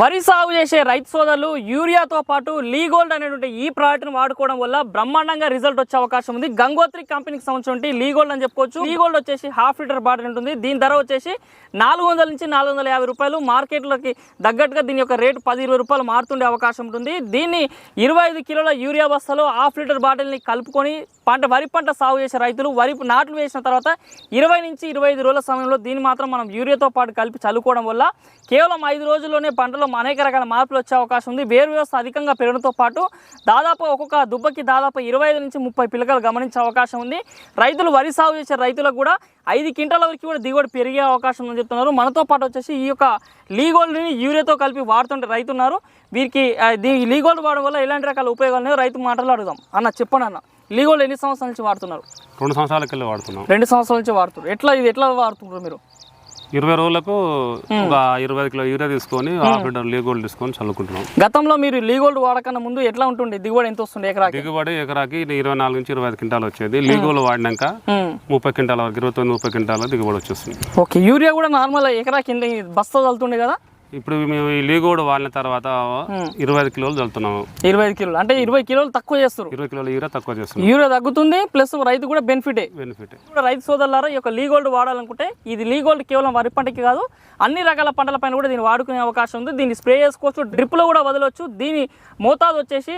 వరి సాగు చేసే రైతు సోదరులు యూరియాతో పాటు లీగోల్డ్ అనేటువంటి ఈ ప్రోడక్ట్ని వాడుకోవడం వల్ల బ్రహ్మాండంగా రిజల్ట్ వచ్చే అవకాశం ఉంది. గంగోత్రి కంపెనీకి సంబంధించి లీగోల్డ్ అని చెప్పుకోవచ్చు. లీగోల్డ్ వచ్చేసి హాఫ్ లీటర్ బాటిల్ ఉంటుంది. దీని ధర వచ్చేసి నాలుగు వందల నుంచి నాలుగు వందల యాభై రూపాయలు. మార్కెట్లోకి తగ్గట్టుగా దీని యొక్క రేటు పది ఇరవై రూపాయలు మారుతుండే అవకాశం ఉంటుంది. దీన్ని ఇరవై ఐదు కిలోల యూరియా బస్తాలో హాఫ్ లీటర్ బాటిల్ని కలుపుకొని పంట వరి పంట సాగు చేసే రైతులు వరి నాట్లు వేసిన తర్వాత ఇరవై నుంచి ఇరవై ఐదు రోజుల సమయంలో దీన్ని మాత్రం మనం యూరియాతో పాటు కలిపి చల్లుకోవడం వల్ల కేవలం ఐదు రోజుల్లోనే పంటలో అనేక రకాల మార్పులు వచ్చే అవకాశం ఉంది. వేరు వ్యవస్థ అధికంగా పెరగడంతో పాటు దాదాపు ఒక్కొక్క దుబ్బకి దాదాపు ఇరవై ఐదు నుంచి ముప్పై పిలకలు గమనించే అవకాశం ఉంది. రైతులు వరి సాగు చేసే రైతులకు కూడా ఐదు క్వింటాల వరకు కూడా దిగుబడి పెరిగే అవకాశం ఉందని చెప్తున్నారు. మనతో పాటు వచ్చేసి ఈ యొక్క లీగోల్డ్ని యూరియాతో కలిపి వాడుతుంటే రైతు ఉన్నారు. వీరికి ఆ, దీ లీగోల్డ్ వాడడం వల్ల ఎలాంటి రకాల ఉపయోగాలు ఉన్నాయో రైతు మాటలు అడుగుదాం. అన్న చెప్పండి అన్న. లీగోల్డ్ ఎన్ని సంవత్సరాల నుంచి వాడుతున్నారు? రెండు సంవత్సరాల వాడుతున్నాం. రెండు సంవత్సరాల నుంచి వాడుతున్నారు. ఎట్లా ఇది ఎట్లా వాడుతున్నారు మీరు? ఇరవై రోజులకు ఒక ఇరవై కిలో యూరియా తీసుకొని హాఫ్ లీటర్ లీగోల్డ్ తీసుకొని చల్లుకుంటున్నాం. గతంలో మీరు లీగోల్డ్ వాడకన్నా ముందు ఎట్లా ఉంటుండే? దిగుబడి ఎంత వస్తుండే ఎకరాకి? దిగుబడి ఎకరాకి ఇరవై నాలుగు నుంచి ఇరవై ఐదు క్వింటాలు వచ్చేది. లీగోల్ వాడినాక. ముప్పై క్వింటాల వరకు ఇరవై తొమ్మిది ముప్పై క్వింటాల దిగుబడి వచ్చేస్తుంది. ఓకే యూరియా కూడా నార్మల్ ఎకరాకి బస్తా చల్లుతుండే కదా? ఇప్పుడు మేము ఈ లీగోడ్ వాడిన తర్వాత ఇరవై ఐదు కిలోలు చల్లుతున్నాము ఇరవై ఐదు కిలోలు. అంటే ఇరవై కిలోలు తక్కువ చేస్తారు ఇరవై కిలోల యూరియా తక్కువ చేస్తున్నాం యూరియా తగ్గుతుంది ప్లస్ రైతు కూడా బెనిఫిటే బెనిఫిట్ రైతు సోదరులారా ఈ యొక్క లీగోల్డ్ వాడాలనుకుంటే ఇది లీగోల్డ్ కేవలం వరి పంటకి కాదు అన్ని రకాల పంటల పైన కూడా దీన్ని వాడుకునే అవకాశం ఉంది. దీన్ని స్ప్రే చేసుకోవచ్చు డ్రిప్లో కూడా వదలవచ్చు దీని మోతాదు వచ్చేసి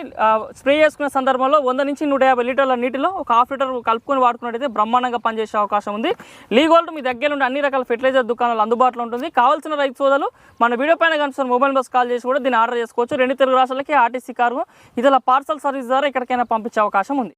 స్ప్రే చేసుకునే సందర్భంలో వంద నుంచి నూట యాభై లీటర్ల నీటిలో ఒక హాఫ్ లీటర్ కలుపుకొని వాడుకున్నట్టయితే బ్రహ్మాండంగా పనిచేసే అవకాశం ఉంది. లీగోల్డ్ మీ దగ్గర నుండి అన్ని రకాల ఫెర్టిలైజర్ దుకాణాలు అందుబాటులో ఉంటుంది. కావాల్సిన రైతు సోదరులు మన వీడియో పైన కనిపిస్తున్న మొబైల్ బస్ కాల్ చేసి కూడా దీన్ని ఆర్డర్ చేసుకోవచ్చు. రెండు తెలుగు రాష్ట్రాలకి ఆర్టీసీ కారు ఇదిలా పార్సల్ సర్వీస్ ద్వారా ఎక్కడికైనా పంపించే అవకాశం ఉంది.